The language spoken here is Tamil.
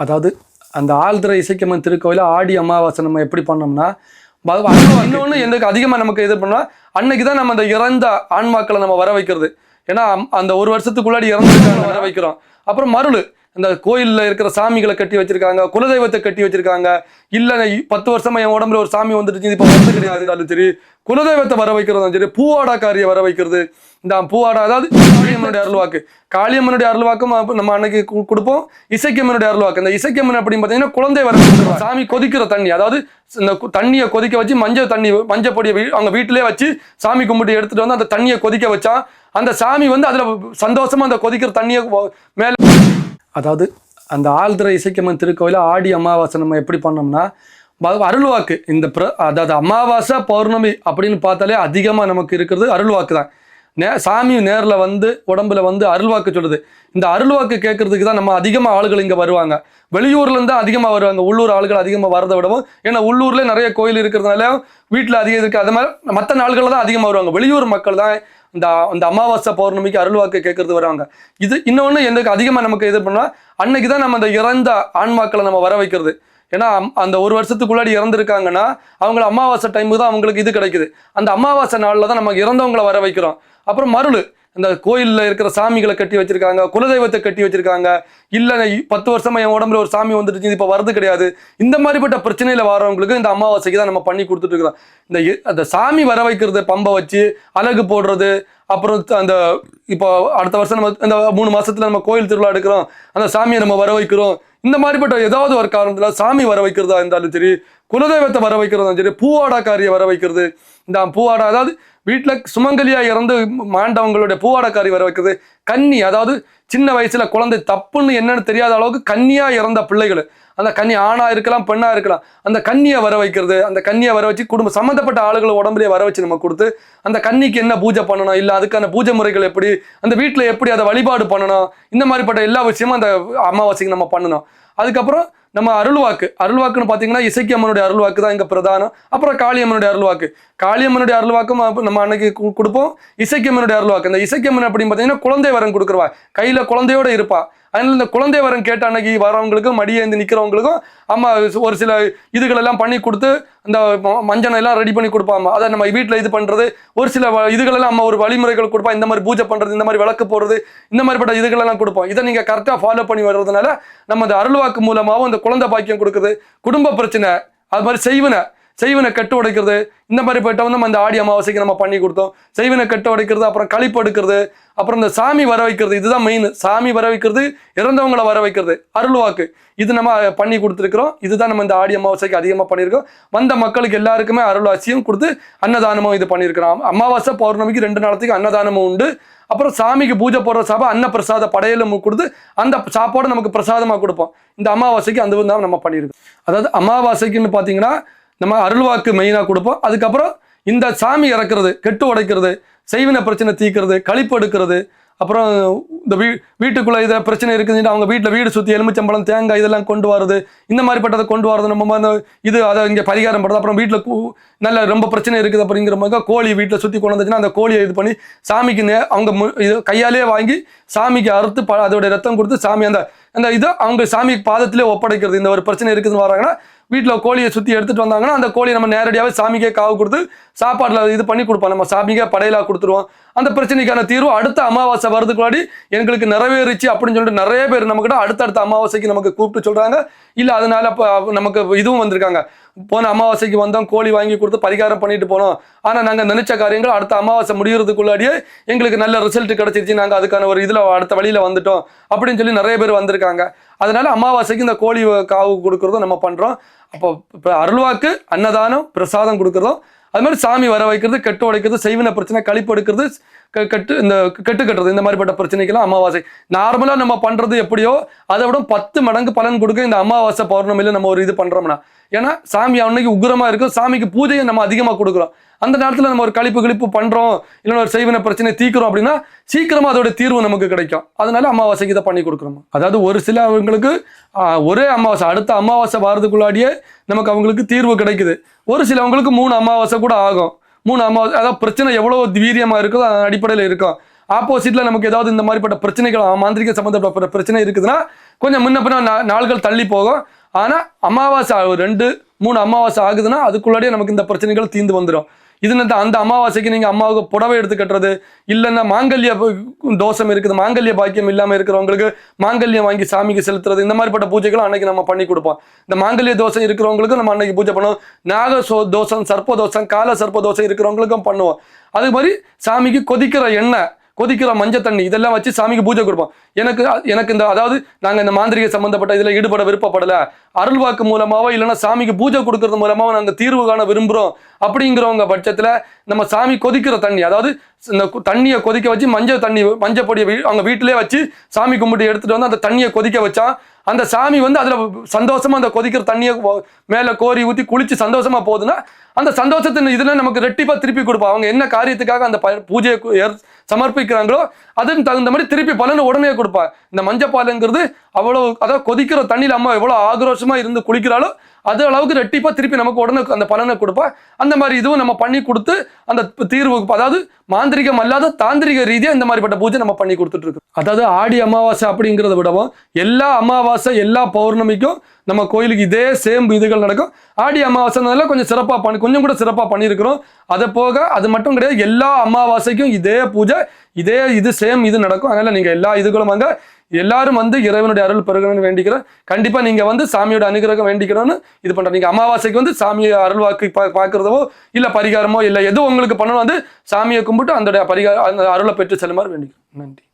அதாவது அந்த ஆழ்துறை இசைக்கம்மன் திருக்கோயில ஆடி அமாவாசை நம்ம எப்படி பண்ணோம்னா ப- அருள்வாக்கு. இன்னொன்னு எனக்கு அதிகமா நமக்கு இது பண்ணா அன்னைக்கு தான் நம்ம அந்த இறந்த ஆன்மாக்களை நம்ம வர வைக்கிறது ஏன்னா அம்- அந்த ஒரு வருஷத்துக்குள்ளாடி இறந்துருக்காங்க வர வைக்கிறோம் அப்புறம் மருள் இந்த கோயிலில் இருக்கிற சாமிகளை கட்டி வச்சிருக்காங்க குலதெய்வத்தை கட்டி வச்சிருக்காங்க. இல்லை பத்து வருஷமா என் உடம்புல ஒரு சாமி வந்துருச்சு இப்போ வந்து கிடையாது சரி குலதெய்வத்தை வர வைக்கிறதும் சரி பூவாடாக்காரியை வர வைக்கிறது. இந்த பூவாடா அதாவது காளியம்மனுடைய அருள்வாக்கு. காளியம்மனுடைய அருள்வாக்கும் நம்ம அன்னைக்கு கொடுப்போம். இசைக்கியம்மனுடைய அருள்வாக்கு. இந்த இசைக்கம்மன் அப்படின்னு பார்த்தீங்கன்னா குழந்தை வர சாமி கொதிக்கிற தண்ணி அதாவது இந்த தண்ணியை கொதிக்க வச்சு மஞ்சள் தண்ணி மஞ்சள் பொடியை வீ- அவங்க வீட்டிலே வச்சு சாமி கும்பிட்டு எடுத்துட்டு வந்து அந்த தண்ணியை கொதிக்க வச்சா அந்த சாமி வந்து அதில் சந்தோஷமா அந்த கொதிக்கிற தண்ணியை மேலே அதாவது அந்த ஆழ்துறை இசைக்கம்மன் திருக்கோயில ஆடி அமாவாசை நம்ம எப்படி பண்ணோம்னா அருள்வாக்கு. இந்த பிர அதாவது அமாவாசை பௌர்ணமி அப்படின்னு பார்த்தாலே அதிகமாக நமக்கு இருக்கிறது அருள்வாக்கு தான். நே சாமியும் நேரில் வந்து உடம்புல வந்து அருள்வாக்கு சொல்லுது. இந்த அருள்வாக்கு கேட்கறதுக்கு தான் நம்ம அதிகமாக ஆளுகள் இங்கே வருவாங்க. வெளியூர்லேருந்து தான் அதிகமாக வருவாங்க. உள்ளூர் ஆளுகள் அதிகமாக வரதை விடவும் ஏன்னா உள்ளூரில் நிறைய கோயில் இருக்கிறதுனால வீட்டில் அதிகம் இருக்குது அது மாதிரி மற்ற நாள்களில் தான் அதிகமாக வருவாங்க. வெளியூர் மக்கள் தான் இந்த அந்த அமாவாசை பௌர்ணமிக்கு அருள்வாக்கு கேட்கறது வருவாங்க. இது இன்னொன்று எனக்கு அதிகமாக நமக்கு இது பண்ணா அன்னைக்கு தான் நம்ம அந்த இறந்த ஆன்மாக்களை நம்ம வர வைக்கிறது. ஏன்னா அந்த ஒரு வருஷத்துக்குள்ளாடி இறந்துருக்காங்கன்னா அவங்கள அமாவாசை டைமுக்கு தான் அவங்களுக்கு இது கிடைக்குது. அந்த அமாவாசை நாளில் தான் நம்ம இறந்தவங்களை வர வைக்கிறோம். அப்புறம் மருள். இந்த கோயிலில் இருக்கிற சாமிகளை கட்டி வச்சிருக்காங்க குலதெய்வத்தை கட்டி வச்சிருக்காங்க. இல்லை பத்து வருஷமா என் உடம்புல ஒரு சாமி வந்துருச்சு இப்போ வரது கிடையாது. இந்த மாதிரிப்பட்ட பிரச்சனையில் வரவங்களுக்கு இந்த அமாவாசைக்கு தான் நம்ம பண்ணி கொடுத்துட்டு இருக்கிறோம். இந்த அந்த சாமி வர வைக்கிறது பம்பை வச்சு அழகு போடுறது அப்புறம் அந்த இப்போ அடுத்த வருஷம் நம்ம இந்த மூணு மாசத்துல நம்ம கோயில் திருவிழா எடுக்கிறோம். அந்த சாமியை நம்ம வர வைக்கிறோம். இந்த மாதிரிப்பட்ட ஏதாவது ஒரு காரணத்தில் சாமி வர வைக்கிறதா இருந்தாலும் சரி குலதெய்வத்தை வர வைக்கிறதா சரி பூவாடாக்காரியை வர வைக்கிறது. இந்த பூவாடா அதாவது வீட்டில் சுமங்கலியாக இறந்து மாண்டவங்களுடைய பூவாடக்காரி வர வைக்கிறது. கன்னி அதாவது சின்ன வயசில் குழந்தை தப்புன்னு என்னன்னு தெரியாத அளவுக்கு கன்னியாக இறந்த பிள்ளைகள். அந்த கன்னி ஆணாக இருக்கலாம் பெண்ணாக இருக்கலாம். அந்த கன்னியை வர வைக்கிறது அந்த கன்னியை வர வச்சு குடும்ப சம்மந்தப்பட்ட ஆளுகளை உடம்புலேயே வர வச்சு நம்ம கொடுத்து அந்த கன்னிக்கு என்ன பூஜை பண்ணணும் இல்லை அதுக்கான பூஜை முறைகள் எப்படி அந்த வீட்டில் எப்படி அதை வழிபாடு பண்ணணும் இந்த மாதிரிப்பட்ட எல்லா விஷயமும் அந்த அமாவாசைக்கு நம்ம பண்ணணும். அதுக்கப்புறம் நம்ம அருள்வாக்கு. அருள்வாக்குன்னு பார்த்தீங்கன்னா இசைக்கு அம்மனுடைய அருள்வாக்கு தான் இங்கே பிரதானம். அப்புறம் காளியம்மனுடைய அருள்வாக்கு. காளியம்மனுடைய அருள்வாக்கும் நம்ம அன்னைக்கு கொடுப்போம். இசைக்கம்மனுடைய அருள்வாக்கு. இந்த இசைக்கம்மன் அப்படின்னு பார்த்தீங்கன்னா குழந்தை வரம் கொடுக்குறவா. கையில் குழந்தையோட இருப்பாள் அதனால இந்த குழந்தை வரம் கேட்ட அன்னைக்கு வரவங்களுக்கும் மடியேந்து நிற்கிறவங்களுக்கும் அம்மா ஒரு சில இதுகள் எல்லாம் பண்ணி கொடுத்து இந்த ம- மஞ்சனை எல்லாம் ரெடி பண்ணி கொடுப்பாங்க அதை நம்ம வீட்டில் இது பண்ணுறது ஒரு சில வ- இதுகளெல்லாம் அம்மா ஒரு வழிமுறைகள் கொடுப்பா இந்த மாதிரி பூஜை பண்ணுறது இந்த மாதிரி விளக்கு போடுறது இந்த மாதிரிப்பட்ட இதுகளெல்லாம் கொடுப்போம். இதை நீங்கள் கரெக்டாக ஃபாலோ பண்ணி வர்றதுனால நம்ம இந்த அருள்வாக்கு மூலமாகவும் இந்த குழந்தை பாக்கியம் கொடுக்குது. குடும்ப பிரச்சனை அது மாதிரி செய்வனை. செய்வனை கட்டு உடைக்கிறது. இந்த மாதிரி போயிட்ட வந்து நம்ம இந்த ஆடி அமாவாசைக்கு நம்ம பண்ணி கொடுத்தோம். செய்வனை கட்டு உடைக்கிறது அப்புறம் களிப்பு எடுக்கிறது அப்புறம் இந்த சாமி வர வைக்கிறது இதுதான் மெயின் சாமி வர வைக்கிறது இறந்தவங்களை வர வைக்கிறது அருள்வாக்கு. இது நம்ம பண்ணி கொடுத்துருக்குறோம். இதுதான் நம்ம இந்த ஆடி அமாவாசைக்கு அதிகமாக பண்ணியிருக்கோம். வந்த மக்களுக்கு எல்லாருக்குமே அருள்வாசியும் கொடுத்து அன்னதானமும் இது பண்ணியிருக்கிறோம். அமாவாசை பௌர்ணமிக்கு ரெண்டு நாளத்துக்கு அன்னதானமும் உண்டு. அப்புறம் சாமிக்கு பூஜை போடுற சாப்பா அன்ன பிரசாத படையலும் கொடுத்து அந்த சாப்பாடு நமக்கு பிரசாதமாக கொடுப்போம். இந்த அமாவாசைக்கு அந்த தான் நம்ம பண்ணியிருக்கோம். அதாவது அமாவாசைக்குன்னு பார்த்தீங்கன்னா நம்ம அருள்வாக்கு மெயினாக கொடுப்போம். அதுக்கப்புறம் இந்த சாமி இறக்குறது கெட்டு உடைக்கிறது செய்வின பிரச்சனை தீக்கிறது கழிப்பு எடுக்கிறது அப்புறம் இந்த வீ வீட்டுக்குள்ளே இதை பிரச்சனை இருக்குதுன்னு அவங்க வீட்டில் வீடு சுற்றி எலுமிச்சம்பழம் தேங்காய் இதெல்லாம் கொண்டு வரது. இந்த மாதிரிப்பட்டதை கொண்டு வரது. நம்ம இது அதை இங்கே பரிகாரம் பண்ணுறது அப்புறம் வீட்டில் நல்ல ரொம்ப பிரச்சனை இருக்குது அப்படிங்கிற மாதிரி கோழி வீட்டில் சுற்றி கொண்டு வந்துச்சுன்னா அந்த கோழியை இது பண்ணி சாமிக்கு நே அவங்க மு- இது கையாலே வாங்கி சாமிக்கு அறுத்து ப அதோடைய ரத்தம் கொடுத்து சாமி அந்த அந்த இதை அவங்க சாமி பாதத்திலே ஒப்படைக்கிறது. இந்த ஒரு பிரச்சனை இருக்குதுன்னு வராங்கன்னா வீட்டில் கோழியை சுற்றி எடுத்துட்டு வந்தாங்கன்னா அந்த கோழியை நம்ம நேரடியாகவே சாமிக்கே காவு கொடுத்து சாப்பாட்டில் இது பண்ணி கொடுப்போம். நம்ம சாமிக்கே படையலாக கொடுத்துருவோம். அந்த பிரச்சனைக்கான தீர்வு அடுத்த அமாவாசை வரதுக்கு முன்னாடி எங்களுக்கு நிறைவேறிச்சு அப்படின்னு சொல்லிட்டு நிறைய பேர் நம்மக்கிட்ட அடுத்தடுத்த அமாவாசைக்கு நமக்கு கூப்பிட்டு சொல்கிறாங்க இல்லை அதனால இப்போ நமக்கு இதுவும் வந்திருக்காங்க. போன அமாவாசைக்கு வந்தோம் கோழி வாங்கி கொடுத்து பரிகாரம் பண்ணிட்டு போனோம். ஆனால் நாங்கள் நினைச்ச காரியங்கள் அடுத்த அமாவாசை முடியறதுக்குள்ளாடியே எங்களுக்கு நல்ல ரிசல்ட் கிடைச்சிருச்சு. நாங்கள் அதுக்கான ஒரு இதில் அடுத்த வழியில் வந்துட்டோம் அப்படின்னு சொல்லி நிறைய பேர் வந்திருக்காங்க. அதனால அமாவாசைக்கு இந்த கோழி காவு கொடுக்குறதும் நம்ம பண்ணுறோம் அப்போ இப்போ அருள்வாக்கு அன்னதானம் பிரசாதம் கொடுக்குறதும் அது மாதிரி சாமி வர வைக்கிறது கெட்டு உடைக்கிறது செய்வின பிரச்சனை கழிப்பு எடுக்கிறது க- கட்டு இந்த கெட்டு கட்டுறது இந்த மாதிரிப்பட்ட பிரச்சனைக்கெல்லாம் அமாவாசை. நார்மலாக நம்ம பண்ணுறது எப்படியோ அதை விட பத்து மடங்கு பலன் கொடுக்க இந்த அமாவாசை பௌர்ணமியில் நம்ம ஒரு இது பண்ணுறோம்னா ஏன்னா சாமி அன்னைக்கு உக்கிரமாக இருக்கும் சாமிக்கு பூஜையை நம்ம அதிகமாக கொடுக்குறோம். அந்த நேரத்தில் நம்ம ஒரு கழிப்பு கழிப்பு பண்ணுறோம் இல்லைன்னா ஒரு செய்வன பிரச்சனை தீக்கிறோம் அப்படின்னா சீக்கிரமாக அதோட தீர்வு நமக்கு கிடைக்கும். அதனால அமாவாசைக்கு இதை பண்ணி கொடுக்குறோம்? அதாவது ஒரு சில அவங்களுக்கு ஒரே அமாவாசை அடுத்த அமாவாசை வர்றதுக்குள்ளாடியே நமக்கு அவங்களுக்கு தீர்வு கிடைக்குது. ஒரு சிலவங்களுக்கு மூணு அமாவாசை கூட ஆகும். மூணு அமாவாசை அதாவது பிரச்சனை எவ்வளோ வீரியமாக இருக்கோ அதன் அடிப்படையில் இருக்கும். ஆப்போசிட்ல நமக்கு ஏதாவது இந்த மாதிரிப்பட்ட பிரச்சனைகள் மாந்திரிக சம்மந்தப்பட்ட பிரச்சனை இருக்குதுன்னா கொஞ்சம் முன்ன பின்ன நா- நாள்கள் தள்ளி போகும். ஆனா அமாவாசை ரெண்டு மூணு அமாவாசை ஆகுதுன்னா அதுக்குள்ளாடியே நமக்கு இந்த பிரச்சனைகள் தீர்ந்து வந்துடும் இது அந்த அமாவாசைக்கு நீங்க அம்மாவுக்கு புடவை எடுத்து கட்டுறது? இல்லைன்னா மாங்கல்ய தோஷம் இருக்குது மாங்கல்ய பாக்கியம் இல்லாமல் இருக்கிறவங்களுக்கு மாங்கல்யம் வாங்கி சாமிக்கு செலுத்துறது இந்த மாதிரிப்பட்ட பூஜைகளும் அன்னைக்கு நம்ம பண்ணி கொடுப்போம். இந்த மாங்கல்ய தோஷம் இருக்கிறவங்களுக்கும் நம்ம அன்னைக்கு பூஜை பண்ணுவோம். நாக சோ தோஷம் சர்ப்ப தோஷம் கால சர்ப்ப தோஷம் இருக்கிறவங்களுக்கும் பண்ணுவோம். அது மாதிரி சாமிக்கு கொதிக்கிற எண்ணெய் கொதிக்கிற மஞ்சள் தண்ணி இதெல்லாம் வச்சு சாமிக்கு பூஜை கொடுப்போம். எனக்கு எனக்கு இந்த அதாவது நாங்கள் இந்த மாந்திரிக சம்பந்தப்பட்ட இதில் ஈடுபட விருப்பப்படல. அருள்வாக்கு மூலமாவோ இல்லைன்னா சாமிக்கு பூஜை கொடுக்கறது மூலமாவோ நாங்கள் தீர்வு காண விரும்புகிறோம் அப்படிங்கிறவங்க பட்சத்தில் நம்ம சாமி கொதிக்கிற தண்ணி அதாவது இந்த தண்ணியை கொதிக்க வச்சு மஞ்சள் தண்ணி மஞ்சள் பொடியை வீ- அவங்க வீட்டிலே வச்சு சாமி கும்பிட்டு எடுத்துகிட்டு வந்து அந்த தண்ணியை கொதிக்க வச்சா அந்த சாமி வந்து அதில் சந்தோஷமாக அந்த கொதிக்கிற தண்ணியை மேலே கோரி ஊற்றி குளித்து சந்தோஷமாக போகுதுன்னா அந்த சந்தோஷத்தின் இதில் நமக்கு ரெட்டிப்பாக திருப்பி கொடுப்போம் அவங்க என்ன காரியத்துக்காக அந்த ப- பூஜையை சமர்ப்பிக்கிறாங்களோ அதுக்கு தகுந்த மாதிரி திருப்பி பலனை உடனே கொடுப்பா இந்த மஞ்சப்பாலுங்கிறது அவ்வளோ அதாவது கொதிக்கிற தண்ணியில் அம்மா எவ்வளோ ஆக்ரோஷமாக இருந்து குளிக்கிறாலும் அது அளவுக்கு ரெட்டிப்பாக திருப்பி நமக்கு உடனே அந்த பலனை கொடுப்பா. அந்த மாதிரி இதுவும் நம்ம பண்ணி கொடுத்து அந்த தீர்வு அதாவது மாந்திரிகம் அல்லாத தாந்திரிக ரீதியாக இந்த மாதிரிப்பட்ட பூஜை நம்ம பண்ணி கொடுத்துட்டு இருக்கோம் அதாவது ஆடி அமாவாசை அப்படிங்கிறத விடவும் எல்லா அமாவாசை எல்லா பௌர்ணமிக்கும் நம்ம கோயிலுக்கு இதே சேம் இதுகள் நடக்கும். ஆடி அமாவாசைனால கொஞ்சம் சிறப்பாக பண்ணி கொஞ்சம் கூட சிறப்பாக பண்ணியிருக்கிறோம். அதை போக அது மட்டும் கிடையாது எல்லா அமாவாசைக்கும் இதே பூஜை இதே இது சேம் இது நடக்கும். அதனால் நீங்கள் எல்லா இதுகளும் வாங்க. எல்லாரும் வந்து இறைவனுடைய அருள் பெருகணும்னு வேண்டிக்கிறேன் கண்டிப்பாக நீங்கள் வந்து சாமியோட அனுகிரகம் வேண்டிக்கிறோன்னு இது பண்ணுறேன் நீங்கள் அமாவாசைக்கு வந்து சாமியை அருள் வாக்கு பா பார்க்குறதோ இல்லை பரிகாரமோ இல்லை எது உங்களுக்கு பண்ணணும் வந்து சாமியை கும்பிட்டு அந்த பரிகாரம் அந்த அருளை பெற்று செல்லுமாறு வேண்டிக்கிறேன் நன்றி.